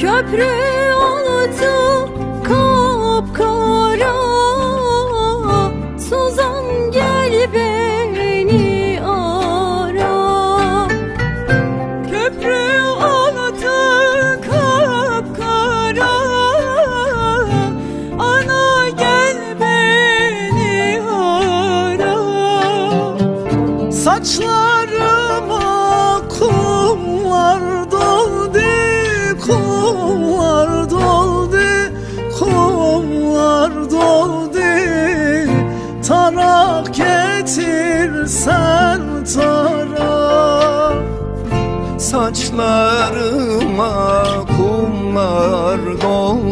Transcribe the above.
Köprü altı kapkara. Suzan gel beni ara. Köprü altı kapkara. Ana gel beni ara. Saçlarıma kumlar doldu, kumlar doldu. Tarak getirsen tarak. Saçlarıma kumlar doldu